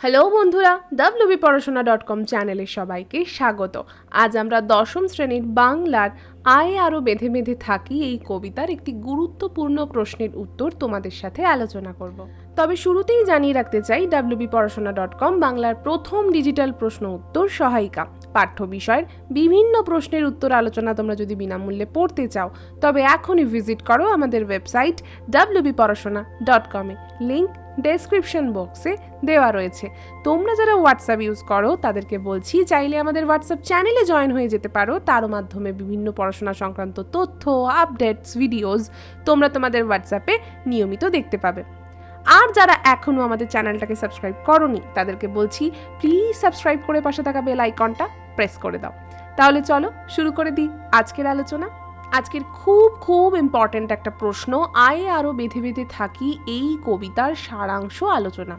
Hello বন্ধুরা WB Porashona dot com চ্যানেলে সবাইকে স্বাগত। আজ আমরা দশম শ্রেণির বাংলার আয়ে আরও বেঁধে বেঁধে থাকি এই কবিতার একটি গুরুত্বপূর্ণ প্রশ্নের উত্তর তোমাদের সাথে আলোচনা করব। তবে শুরুতেই জানিয়ে রাখতে চাই ডাব্লিউবি পড়াশোনা ডট কম বাংলার প্রথম ডিজিটাল প্রশ্ন উত্তর সহায়িকা। পাঠ্য বিষয়ের বিভিন্ন প্রশ্নের উত্তর আলোচনা তোমরা যদি বিনামূল্যে পড়তে চাও, তবে এখনই ভিজিট করো আমাদের ওয়েবসাইট ডাব্লিউবি পড়াশোনা ডট কমে লিঙ্ক ডেসক্রিপশন বক্সে দেওয়া রয়েছে। তোমরা যারা হোয়াটসঅ্যাপ ইউজ করো, তাদেরকে বলছি, চাইলে আমাদের হোয়াটসঅ্যাপ চ্যানেলে জয়েন হয়ে যেতে পারো। তার মাধ্যমে বিভিন্ন পড়াশোনা সংক্রান্ত তথ্য আপডেটস ভিডিওস তোমরা তোমাদের হোয়াটসঅ্যাপে নিয়মিত দেখতে পাবে। আর যারা এখনও আমাদের চ্যানেলটাকে সাবস্ক্রাইব করনি, তাদেরকে বলছি প্লিজ সাবস্ক্রাইব করে পাশে থাকা বেল আইকনটা প্রেস করে দাও। তাহলে চলো, শুরু করে দিই আজকের আলোচনা। আজকের খুব খুব ইম্পর্ট্যান্ট একটা প্রশ্ন, আয়ে আরও বেঁধে বেঁধে থাকি এই কবিতার সারাংশ আলোচনা।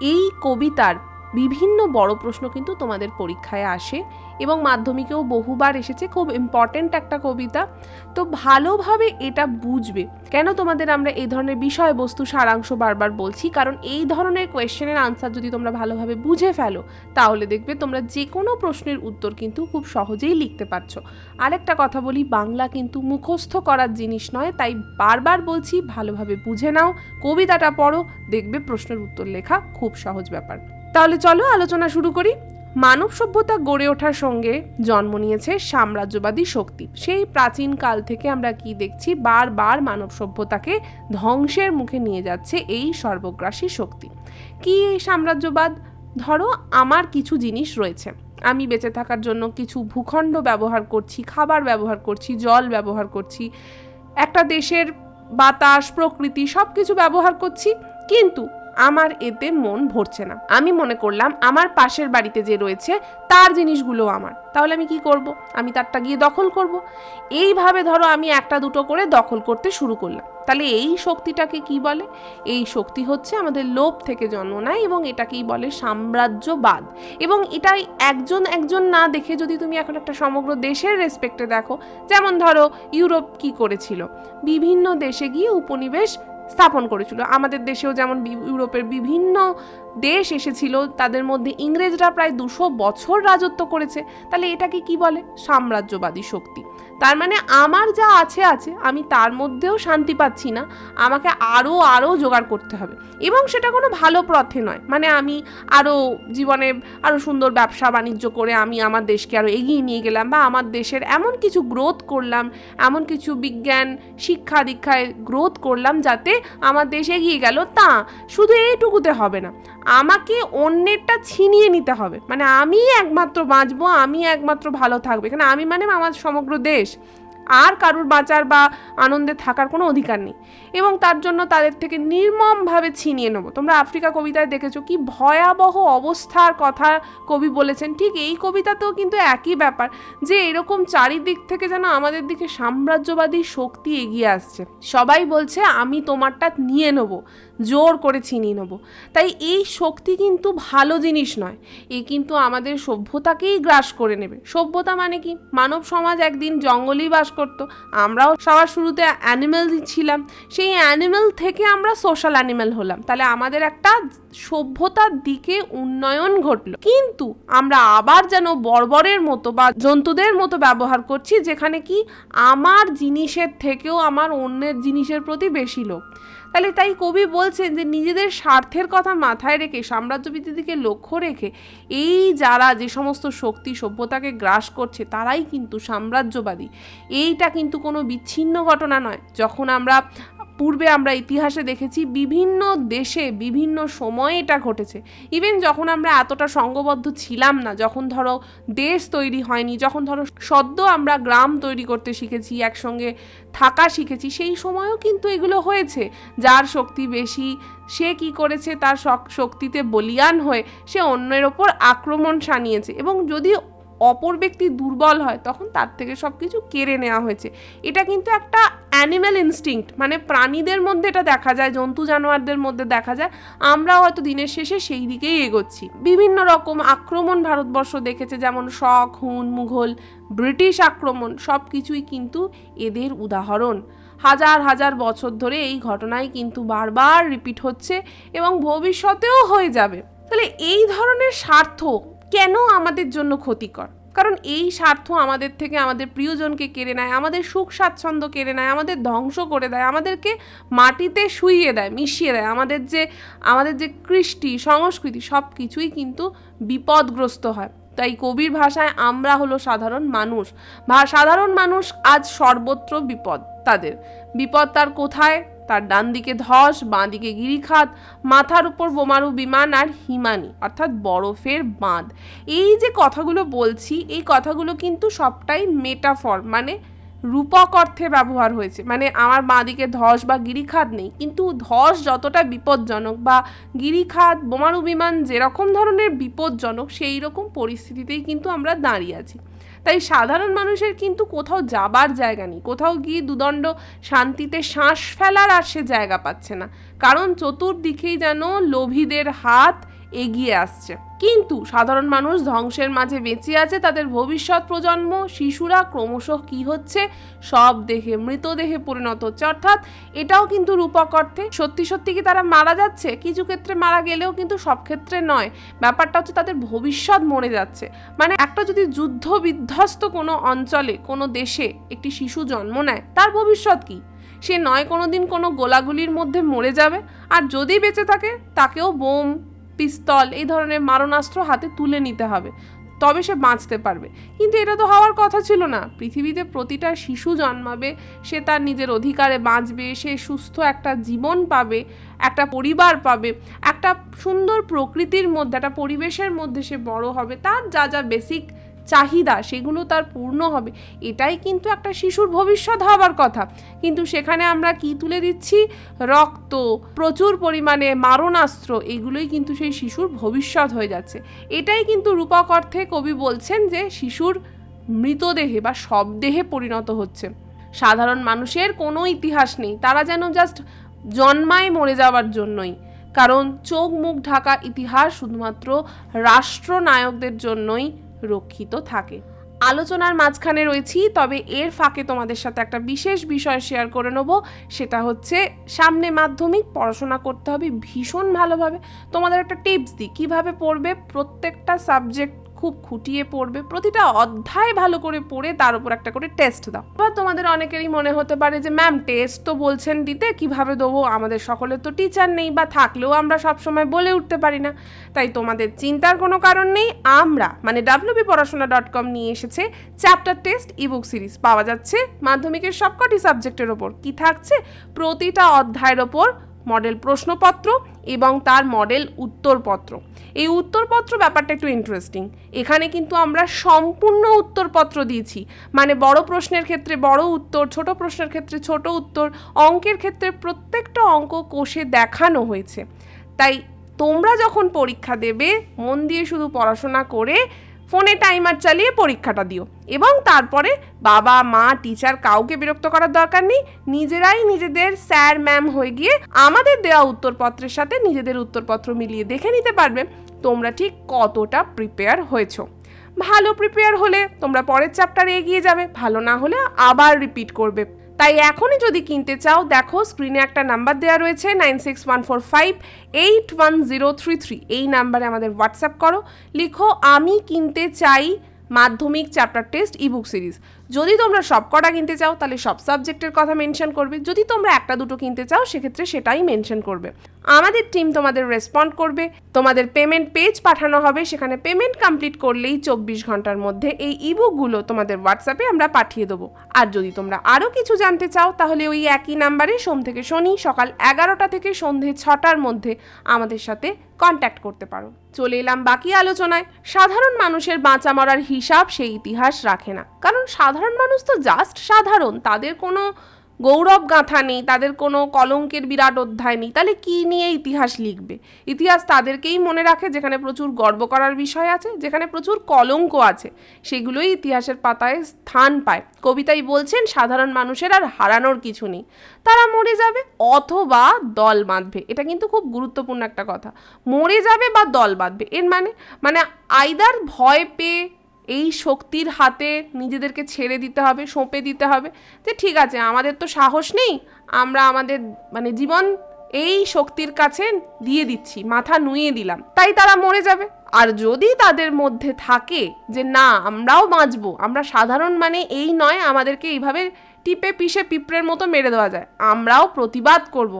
এই কবিতার বিভিন্ন বড় প্রশ্ন কিন্তু তোমাদের পরীক্ষায় আসে এবং মাধ্যমিকেও বহুবার এসেছে, খুব ইম্পর্ট্যান্ট একটা কবিতা। তো ভালোভাবে এটা বুঝবে। কেন তোমাদের আমরা এই ধরনের বিষয়বস্তু সারাংশ বারবার বলছি? কারণ এই ধরনের কোয়েশ্চেনের আনসার যদি তোমরা ভালোভাবে বুঝে ফেলো, তাহলে দেখবে তোমরা যে কোনো প্রশ্নের উত্তর কিন্তু খুব সহজেই লিখতে পারছ। আরেকটা কথা বলি, বাংলা কিন্তু মুখস্থ করার জিনিস নয়, তাই বারবার বলছি, ভালোভাবে বুঝে নাও, কবিতাটা পড়ো, দেখবে প্রশ্নের উত্তর লেখা খুব সহজ ব্যাপার। তাহলে চলো আলোচনা শুরু করি। মানব সভ্যতা গড়ে ওঠার সঙ্গে জন্ম নিয়েছে সাম্রাজ্যবাদী শক্তি। সেই প্রাচীন কাল থেকে আমরা কি দেখছি, বারবার মানব সভ্যতাকে ধ্বংসের মুখে নিয়ে যাচ্ছে এই সর্বগ্রাসী শক্তি। কি এই সাম্রাজ্যবাদ? ধরো, আমার কিছু জিনিস রয়েছে। আমি বেঁচে থাকার জন্য কিছু ভূখণ্ড ব্যবহার করছি, খাবার ব্যবহার করছি, জল ব্যবহার করছি, একটা দেশের বাতাস, প্রকৃতি সব কিছু ব্যবহার করছি। কিন্তু আমার এতে মন ভরছে না। আমি মনে করলাম, আমার পাশের বাড়িতে যে রয়েছে, তার জিনিসগুলো আমার। তাহলে আমি কি করব? আমি তারটা গিয়ে দখল করব। এইভাবে ধরো আমি একটা দুটো করে দখল করতে শুরু করলাম। তাহলে এই শক্তিটাকে কি বলে? এই শক্তি হচ্ছে আমাদের লোভ থেকে জন্ম নেয় এবং এটাকেই বলে সাম্রাজ্যবাদ। এবং এটাই একজন একজন না দেখে যদি তুমি এখন একটা সমগ্র দেশের রেসপেক্টে দেখো, যেমন ধরো ইউরোপ কি করেছিল? বিভিন্ন দেশে গিয়ে উপনিবেশ স্থাপন করেছিল। আমাদের দেশেও যেমন ইউরোপের বিভিন্ন দেশ এসেছিল, তাদের মধ্যে ইংরেজরা প্রায় দুশো বছর রাজত্ব করেছে। তাহলে এটাকে কি বলে? সাম্রাজ্যবাদী শক্তি। তার মানে আমার যা আছে আছে, আমি তার মধ্যেও শান্তি পাচ্ছি না, আমাকে আরও আরও জোগাড় করতে হবে। এবং সেটা কোনো ভালো পথে নয়। মানে আমি আরও জীবনে আরও সুন্দর ব্যবসা বাণিজ্য করে আমি আমার দেশকে আরও এগিয়ে নিয়ে গেলাম বা আমার দেশের এমন কিছু গ্রোথ করলাম, এমন কিছু বিজ্ঞান, শিক্ষা দীক্ষায় গ্রোথ করলাম যাতে আমার দেশ এগিয়ে গেল, তা শুধু এইটুকুতে হবে না। আমাকে অন্যেরটা ছিনিয়ে নিতে হবে। মানে আমি একমাত্র বাঁচবো আমি একমাত্র ভালো থাকবে। এখানে আমি মানে আমার সমগ্র দেশ। আর কারুর বাঁচার বা আনন্দে থাকার কোনো অধিকার নেই। এবং তার জন্য তাদের থেকে নির্মমভাবে ছিনিয়ে নেব। তোমরা আফ্রিকা কবিতায় দেখেছ কি ভয়াবহ অবস্থার কথা কবি বলেছেন। ঠিক এই কবিতাতেও কিন্তু একই ব্যাপার যে এরকম চারিদিক থেকে যেন আমাদের দিকে সাম্রাজ্যবাদী শক্তি এগিয়ে আসছে। সবাই বলছে, আমি তোমারটা নিয়ে নেব। জোর করে ছিনিয়ে নেব। তাই এই শক্তি কিন্তু ভালো জিনিস নয়। এ কিন্তু আমাদের সভ্যতাকেই গ্রাস করে নেবে। সভ্যতা মানে কি? মানব সমাজ একদিন জঙ্গলেই বাস করতো। আমরাও সবার শুরুতে অ্যানিমেল ছিলাম। সেই অ্যানিমেল থেকে আমরা সোশ্যাল অ্যানিমেল হলাম। তাহলে আমাদের একটা সভ্যতার দিকে উন্নয়ন ঘটলো। কিন্তু আমরা আবার যেন বর্বরের মতো বা জন্তুদের মতো ব্যবহার করছি, যেখানে কি আমার জিনিসের থেকেও আমার অন্যের জিনিসের প্রতি বেশি লোভ। তাহলে তাই কবি বলছেন যে নিজেদের স্বার্থের কথা মাথায় রেখে, সাম্রাজ্যবিদ্যের দিকে লক্ষ্য রেখে এই যারা যে সমস্ত শক্তি সভ্যতাকে গ্রাস করছে, তারাই কিন্তু সাম্রাজ্যবাদী। এইটা কিন্তু কোনো বিচ্ছিন্ন ঘটনা নয়। যখন আমরা পূর্বে আমরা ইতিহাসে দেখেছি বিভিন্ন দেশে বিভিন্ন সময়ে এটা ঘটেছে। ইভেন যখন আমরা এতটা সঙ্গবদ্ধ ছিলাম না, যখন ধরো দেশ তৈরি হয়নি, যখন ধরো সদ্য আমরা গ্রাম তৈরি করতে শিখেছি, একসঙ্গে থাকা শিখেছি, সেই সময়ও কিন্তু এগুলো হয়েছে। যার শক্তি বেশি, সে কি করেছে, তার শক- শক্তিতে বলিয়ান হয়ে সে অন্যের ওপর আক্রমণ সানিয়েছে এবং যদি অপর ব্যক্তি দুর্বল হয়, তখন তার থেকে সব কিছু কেড়ে নেওয়া হয়েছে। এটা কিন্তু একটা অ্যানিম্যাল ইনস্টিংক্ট মানে প্রাণীদের মধ্যে এটা দেখা যায়, জন্তু জানোয়ারদের মধ্যে দেখা যায়। আমরাও হয়তো দিনের শেষে সেই দিকেই এগোচ্ছি। বিভিন্ন রকম আক্রমণ ভারতবর্ষ দেখেছে, যেমন শখ হুন, মুঘল, ব্রিটিশ আক্রমণ সব কিছুই কিন্তু এদের উদাহরণ। হাজার হাজার বছর ধরে এই ঘটনাই কিন্তু বারবার রিপিট হচ্ছে এবং ভবিষ্যতেও হয়ে যাবে। তাহলে এই ধরনের স্বার্থ কেন আমাদের জন্য ক্ষতিকর? কারণ এই স্বার্থ আমাদের থেকে আমাদের প্রিয়জনকে কেড়ে নেয়, আমাদের সুখ স্বাচ্ছন্দ্য কেড়ে নেয়, আমাদের ধ্বংস করে দেয়, আমাদেরকে মাটিতে শুইয়ে দেয়, মিশিয়ে দেয়। আমাদের যে আমাদের যে কৃষ্টি, সংস্কৃতি সব কিছুই কিন্তু বিপদগ্রস্ত হয়। তাই কবির ভাষায় আমরা হলো সাধারণ মানুষ। সাধারণ মানুষ আজ সর্বত্র বিপদ তাদের। বিপদ তার কোথায়? তার ডান দিকে ধস, বাঁ দিকে গিরিখাত, মাথার উপর বোমারু বিমান আর হিমানি, অর্থাৎ বরফের বাঁধ। এই যে কথাগুলো বলছি, এই কথাগুলো কিন্তু সবটাই মেটাফর মানে রূপক অর্থে ব্যবহার হয়েছে। মানে আমার বাঁ দিকে ধস বা গিরিখাত নেই, কিন্তু ধস যতটা বিপজ্জনক বা গিরিখাত, বোমারু বিমান যেরকম ধরনের বিপজ্জনক সেই রকম পরিস্থিতিতেই কিন্তু আমরা দাঁড়িয়ে আছি। তাই সাধারণ মানুষের কিন্তু কোথাও যাবার জায়গা নেই। কোথাও গিয়ে দুদণ্ড শান্তিতে শ্বাস ফেলার আর সে জায়গা পাচ্ছে না। কারণ চতুর্দিকেই যেন লোভীদের হাত এগিয়ে আসছে। কিন্তু সাধারণ মানুষ ধ্বংসের মাঝে বেঁচে আছে, তাদের ভবিষ্যৎ প্রজন্ম, শিশুরা ক্রমশ কি হচ্ছে? সব দেহে, মৃতদেহে পরিণত হচ্ছে। অর্থাৎ এটাও কিন্তু রূপক অর্থে। সত্যি সত্যি কি তারা মারা যাচ্ছে? কিছু ক্ষেত্রে মারা গেলেও কিন্তু সব ক্ষেত্রে নয়। ব্যাপারটা হচ্ছে তাদের ভবিষ্যৎ মরে যাচ্ছে। মানে একটা যদি যুদ্ধ বিধ্বস্ত কোনো অঞ্চলে, কোনো দেশে একটি শিশু জন্ম নেয়, তার ভবিষ্যৎ কী? সে নয় কোনো দিন কোনো গোলাগুলির মধ্যে মরে যাবে। আর যদি বেঁচে থাকে, তাকেও বোম পিস্তল, এই ধরনের মারণাস্ত্র হাতে তুলে নিতে হবে, তবে সে বাঁচতে পারবে। কিন্তু এটা তো হওয়ার কথা ছিল না। পৃথিবীতে প্রতিটা শিশু জন্মাবে, সে তার নিজের অধিকারে বাঁচবে, সে সুস্থ একটা জীবন পাবে, একটা পরিবার পাবে, একটা সুন্দর প্রকৃতির মধ্যে, একটা পরিবেশের মধ্যে সে বড় হবে, তার যা যা বেসিক চাহিদা, সেগুলো তার পূর্ণ হবে। এটাই কিন্তু একটা শিশুর ভবিষ্যৎ হবার কথা। কিন্তু সেখানে আমরা কি তুলে দিচ্ছি? রক্ত, প্রচুর পরিমাণে মারণাস্ত্র, এগুলোই কিন্তু সেই শিশুর ভবিষ্যৎ হয়ে যাচ্ছে। এটাই কিন্তু রূপক অর্থে কবি বলছেন যে শিশুর মৃতদেহে বা শবদেহে পরিণত হচ্ছে। সাধারণ মানুষের কোনো ইতিহাস নেই, তারা যেন জাস্ট জন্মায় মরে যাওয়ার জন্যই। কারণ চোখ মুখ ঢাকা ইতিহাস শুধুমাত্র রাষ্ট্রনায়কদের জন্যই রক্ষিত থাকে। আলোচনার মাঝখানে রয়েছি, তবে এর ফাঁকে তোমাদের সাথে একটা বিশেষ বিষয় শেয়ার করে নেব। সেটা হচ্ছে, সামনে মাধ্যমিক, পড়াশোনা করতে হবে ভীষণ ভালোভাবে। তোমাদের একটা টিপস দিই, কীভাবে পড়বে প্রত্যেকটা সাবজেক্ট খুব খুঁটিয়ে পড়বে, প্রতিটা অধ্যায় ভালো করে পড়ে তার উপর একটা করে টেস্ট দাও। এবার তোমাদের অনেকেরই মনে হতে পারে যে ম্যাম টেস্ট তো বলছেন দিতে, কীভাবে দেবো? আমাদের সকলের তো টিচার নেই বা থাকলেও আমরা সবসময় বলে উঠতে পারি না। তাই তোমাদের চিন্তার কোনো কারণ নেই। আমরা মানে ডাব্লিউবি পড়াশোনা ডট কম নিয়ে এসেছে চ্যাপ্টার টেস্ট ইবুক সিরিজ পাওয়া যাচ্ছে মাধ্যমিকের সবকটি সাবজেক্টের ওপর। কি থাকছে? প্রতিটা অধ্যায়ের ওপর মডেল প্রশ্নপত্র এবং তার মডেল উত্তরপত্র। এই উত্তরপত্র ব্যাপারটা একটু ইন্টারেস্টিং এখানে কিন্তু আমরা সম্পূর্ণ উত্তরপত্র দিয়েছি। মানে বড় প্রশ্নের ক্ষেত্রে বড় উত্তর, ছোট প্রশ্নের ক্ষেত্রে ছোট উত্তর, অঙ্কের ক্ষেত্রে প্রত্যেকটা অঙ্ক কোষে দেখানো হয়েছে। তাই তোমরা যখন পরীক্ষা দেবে, মন দিয়ে শুধু পড়াশোনা করে ফোনে টাইমার চালিয়ে পরীক্ষাটা দিও। এবং তারপরে বাবা, মা, টিচার কাউকে বিরক্ত করার দরকার নেই। নিজেরাই নিজেদের স্যার, ম্যাম হয়ে গিয়ে আমাদের দেওয়া উত্তরপত্রের সাথে নিজেদের উত্তরপত্র মিলিয়ে দেখে নিতে পারবে তোমরা ঠিক কতটা প্রিপেয়ার হয়েছো। ভালো প্রিপেয়ার হলে তোমরা পরের চ্যাপ্টারে এগিয়ে যাবে, ভালো না হলে আবার রিপিট করবে। তাই এখনই যদি কিনতে চাও, দেখো স্ক্রিনে একটা নাম্বার দেওয়া রয়েছে nine six one four five eight one zero three three এই নাম্বারে আমাদের হোয়াটসঅ্যাপ করো। লিখো, আমি কিনতে চাই মাধ্যমিক চ্যাপ্টার টেস্ট ইবুক সিরিজ যদি তোমরা সব কটা কিনতে চাও, তাহলে সব সাবজেক্টের কথা মেনশন করবে। যদি তোমরা একটা দুটো কিনতে চাও, সেক্ষেত্রে সেটাই মেনশন করবে। আমাদের টিম তোমাদের রেসপন্ড করবে। তোমাদের পেমেন্ট পেজ পাঠানো হবে। সেখানে পেমেন্ট কমপ্লিট করলেই চব্বিশ ঘণ্টার মধ্যে এই ইবুকগুলো তোমাদের হোয়াটসঅ্যাপে আমরা পাঠিয়ে দেবো। আর যদি তোমরা আরও কিছু জানতে চাও, তাহলে ওই একই নাম্বারে সোম থেকে শনি, সকাল এগারোটা থেকে সন্ধে ছটার মধ্যে আমাদের সাথে কন্ট্যাক্ট করতে পারো। চলে এলাম বাকি আলোচনায়। সাধারণ মানুষের বাঁচা মরার হিসাব সেই ইতিহাস রাখে না। কারণ সাধারণ মানুষ তো জাস্ট সাধারণ। তাদের কোনো গৌরব গাঁথা নেই, তাদের কোনো কলঙ্কের বিরাট অধ্যায় নেই। তাহলে কি নিয়ে ইতিহাস লিখবে? ইতিহাস তাদেরকেই মনে রাখে, যেখানে প্রচুর গর্ব করার বিষয় আছে, যেখানে প্রচুর কলঙ্ক আছে। সেগুলোই ইতিহাসের পাতায় স্থান পায়। কবিতাই বলছেন, সাধারণ মানুষের আর হারানোর কিছু নেই। তারা মরে যাবে অথবা দল বাঁধবে। এটা কিন্তু খুব গুরুত্বপূর্ণ একটা কথা। মরে যাবে বা দল বাঁধবে। এর মানে মানে আইদার ভয় পেয়ে এই শক্তির হাতে নিজেদেরকে ছেড়ে দিতে হবে, সঁপে দিতে হবে যে ঠিক আছে, আমাদের তো সাহস নেই, আমরা আমাদের মানে জীবন এই শক্তির কাছে দিয়ে দিচ্ছি, মাথা নুয়ে দিলাম, তাই তারা মরে যাবে। আর যদি তাদের মধ্যে থাকে যে না, আমরাও বাঁচবো, আমরা সাধারণ মানে এই নয়, আমাদেরকে এইভাবে টিপে পিষে পিঁপড়ের মতো মেরে দেওয়া যায়, আমরাও প্রতিবাদ করব।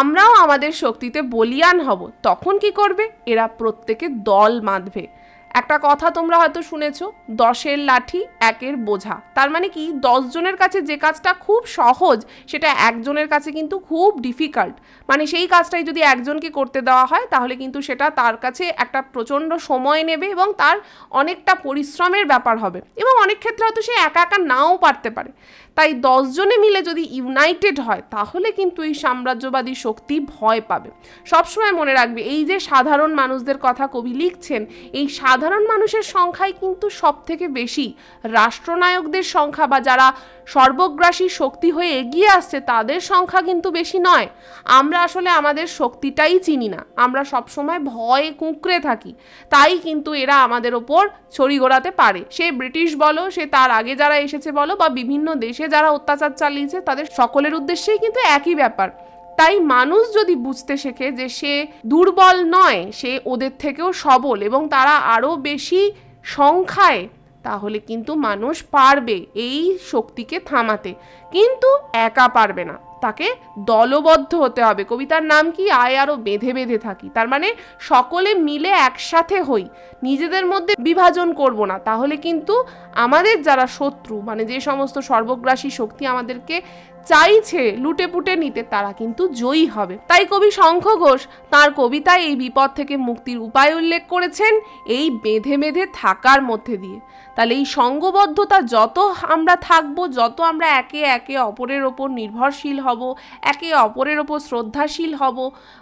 আমরাও আমাদের শক্তিতে বলিয়ান হব, তখন কি করবে? এরা প্রত্যেকে দল বাঁধবে। একটা কথা তোমরা হয়তো শুনেছো, দশের লাঠি, একের বোঝা। তার মানে কি? দশ জনের কাছে যে কাজটা খুব সহজ, সেটা একজনের কাছে কিন্তু খুব ডিফিকাল্ট মানে সেই কাজটাই যদি একজনকে করতে দেওয়া হয়, তাহলে কিন্তু সেটা তার কাছে একটা প্রচণ্ড সময় নেবে এবং তার অনেকটা পরিশ্রমের ব্যাপার হবে। এবং অনেক ক্ষেত্রে হয়তো সে একা একা নাও পারতে পারে। তাই দশজনে মিলে যদি ইউনাইটেড হয়, তাহলে কিন্তু এই সাম্রাজ্যবাদী শক্তি ভয় পাবে। সবসময় মনে রাখবে, এই যে সাধারণ মানুষদের কথা কবি লিখছেন, এই সাধারণ মানুষের সংখ্যাই কিন্তু সব থেকে বেশি। রাষ্ট্রনায়কদের সংখ্যা বা যারা সর্বগ্রাসী শক্তি হয়ে এগিয়ে আসছে, তাদের সংখ্যা কিন্তু বেশি নয়। আমরা আসলে আমাদের শক্তিটাই চিনি না। আমরা সবসময় ভয়ে কুঁকড়ে থাকি। তাই কিন্তু এরা আমাদের ওপর ছড়ি ঘোরাতে পারে। সে ব্রিটিশ বলো, সে তার আগে যারা এসেছে বলো, বা বিভিন্ন দেশে যারা অত্যাচার চালিয়েছে, তাদের সকলের উদ্দেশ্যেই কিন্তু একই ব্যাপার। তাই মানুষ যদি বুঝতে শেখে যে সে দুর্বল নয়, সে ওদের থেকেও সবল এবং তারা আরও বেশি সংখ্যায়, তাহলে কিন্তু মানুষ পারবে এই শক্তিকে থামাতে। কিন্তু একা পারবে না। তাকে দলবদ্ধ হতে হবে। কবিতার নাম কি? আয় আরও বেঁধে বেঁধে থাকি। তার মানে সকলে মিলে একসাথে হই। নিজেদের মধ্যে বিভাজন করব না। তাহলে কিন্তু আমাদের যারা শত্রু মানে যে সমস্ত সর্বগ্রাসী শক্তি আমাদেরকে চাইছে লুটে পুটে নিতে তারা কিন্তু জয়ী হবে। তাই কবি শঙ্খ ঘোষ তাঁর কবিতায় এই বিপদ থেকে মুক্তির উপায় উল্লেখ করেছেন, এই বেঁধে বেঁধে থাকার মধ্যে দিয়ে। তাহলে এই সঙ্গবদ্ধতা যত আমরা থাকব, যত আমরা একে একে অপরের ওপর নির্ভরশীল হব, একে অপরের ওপর শ্রদ্ধাশীল হব,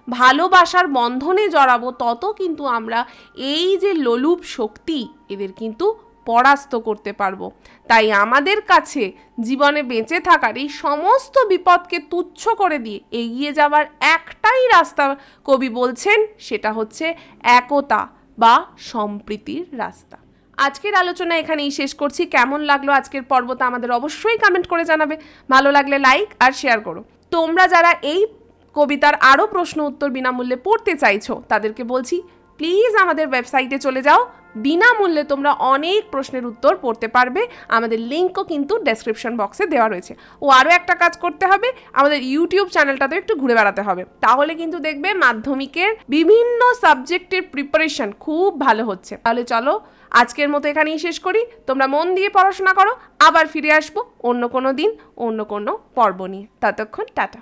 ভালোবাসার বন্ধনে জড়াবো, তত কিন্তু আমরা এই যে লোলুপ শক্তি, এদের কিন্তু পরাস্ত করতে পারব। তাই আমাদের কাছে জীবনে বেঁচে থাকার এই সমস্ত বিপদকে তুচ্ছ করে দিয়ে এগিয়ে যাওয়ার একটাই রাস্তা কবি বলছেন, সেটা হচ্ছে একতা বা সম্প্রীতির রাস্তা। আজকের আলোচনা এখানেই শেষ করছি। কেমন লাগল আজকের পর্বটা আমাদের অবশ্যই কমেন্ট করে জানাবে। ভালো লাগলে লাইক আর শেয়ার করো। তোমরা যারা এই কবিতার আরও প্রশ্ন উত্তর বিনামূল্যে পড়তে চাইছো, তাদেরকে বলছি প্লিজ আমাদের ওয়েবসাইটে চলে যাও। বিনামূল্যে তোমরা অনেক প্রশ্নের উত্তর পড়তে পারবে। আমাদের লিঙ্কও কিন্তু ডেসক্রিপশন বক্সে দেওয়া রয়েছে। ও আরও একটা কাজ করতে হবে। আমাদের ইউটিউব চ্যানেলটাতে একটু ঘুরে বেড়াতে হবে। তাহলে কিন্তু দেখবে মাধ্যমিকের বিভিন্ন সাবজেক্টের প্রিপারেশন খুব ভালো হচ্ছে। তাহলে চলো, আজকের মতো এখানেই শেষ করি। তোমরা মন দিয়ে পড়াশোনা করো। আবার ফিরে আসব অন্য কোনো দিন, অন্য কোনো পর্ব নিয়ে। ততক্ষণ টাটা।